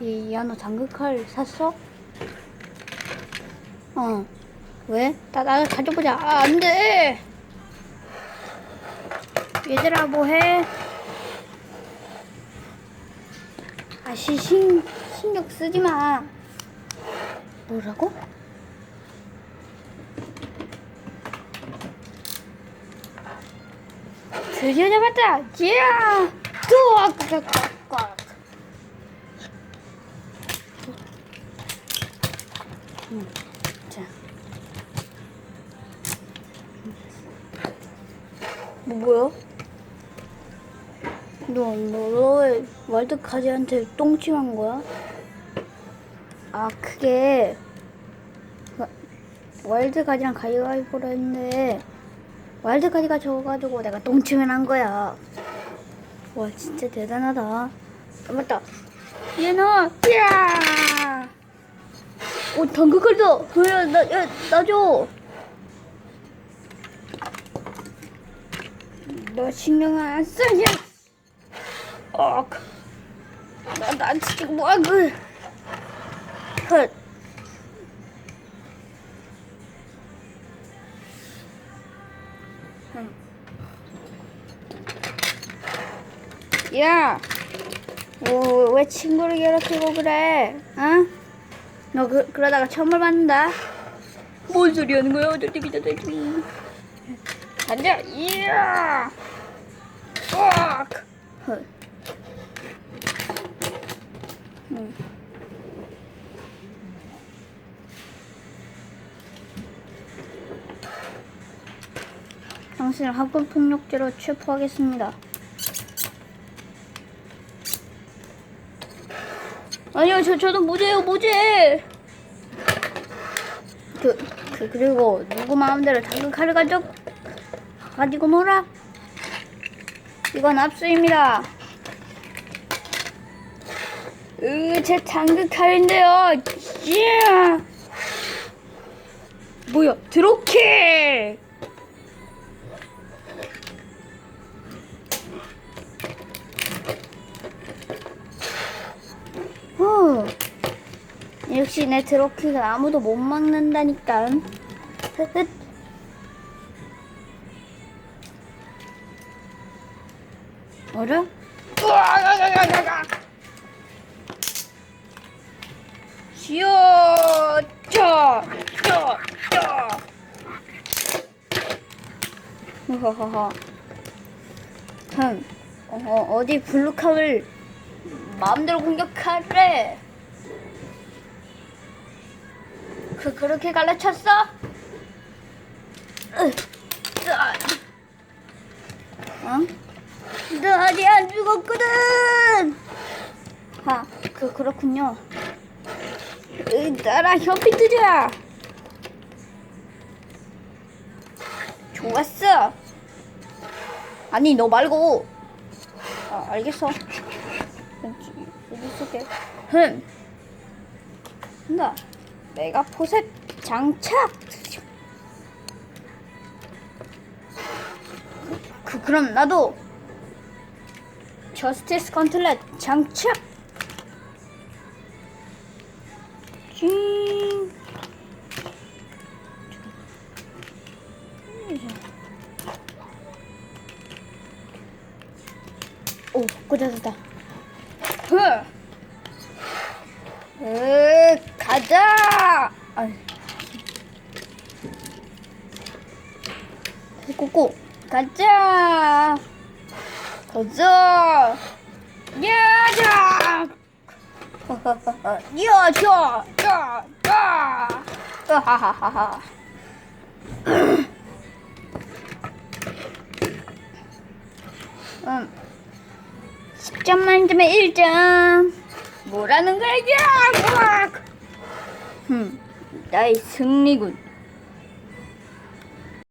이, 야, 너 장갑칼 샀어? 어. 왜? 나, 나 가져보자. 아, 안 돼! 얘들아, 뭐 해? 아, 시, 신, 신경 쓰지 마. 뭐라고? 드디어 잡았다! 야! 뚜악! 꽉! 음, 자. 뭐, 뭐야? 너, 너, 너왜 월드카지한테 똥침한 거야? 아, 그게, 그, 월드카지랑 가위바위보로 했는데, 월드카지가 져가지고 내가 똥침을 한 거야. 와, 진짜 대단하다. 아, 맞다. 얘는, 야! 오, 당근칼도! 야, 나, 야, 나 줘! 너 신경 안 써, 야! 어, 나, 나 지금 뭐야, 그. 헛. 응. 야! 오, 왜 친구를 괴롭히고 그래? 어? 너 그, 그러다가 천벌 받는다. 뭔 소리 하는 거야? 어쩌디비저쩌디 앉아. 이야. 꽉. 헐. 응. 당신을 학군 폭력죄로 체포하겠습니다. 아니요, 저 저도 무죄예요, 무죄. 그, 그 그리고 누구 마음대로 당근 칼을 가져 가지고 놀아? 이건 압수입니다. 으, 제 당근 칼인데요. 예. 뭐야, 드로키! 역시 내 드로키가 아무도 못 막는다니까. 흑흑. 으아가가가가가. 쉬어, 쳐, 쳐, 쳐. 허허허. 흠. 어, 어디 블루캅을 마음대로 공격하래. 그 그렇게 으아. 응? 너 아직 안 죽었거든. 아, 그 그렇군요. 으, 나랑 협피 뜨자. 좋았어. 아니 너 말고. 아 알겠어. 여기 있을게. 흠. 나 메가 포셉 장착. 그 그럼 나도 저스티스 컨틀렛 장착. 징. 오, 꽂아졌다. 흐. 으, 가자! 아이. 꼬꼬, 가자! 가자! 야자! 야자! 야! 야! 하하하하. 음. 10점 만점에 1점. 뭐라는 거야? 야! 흠, 나의 승리군.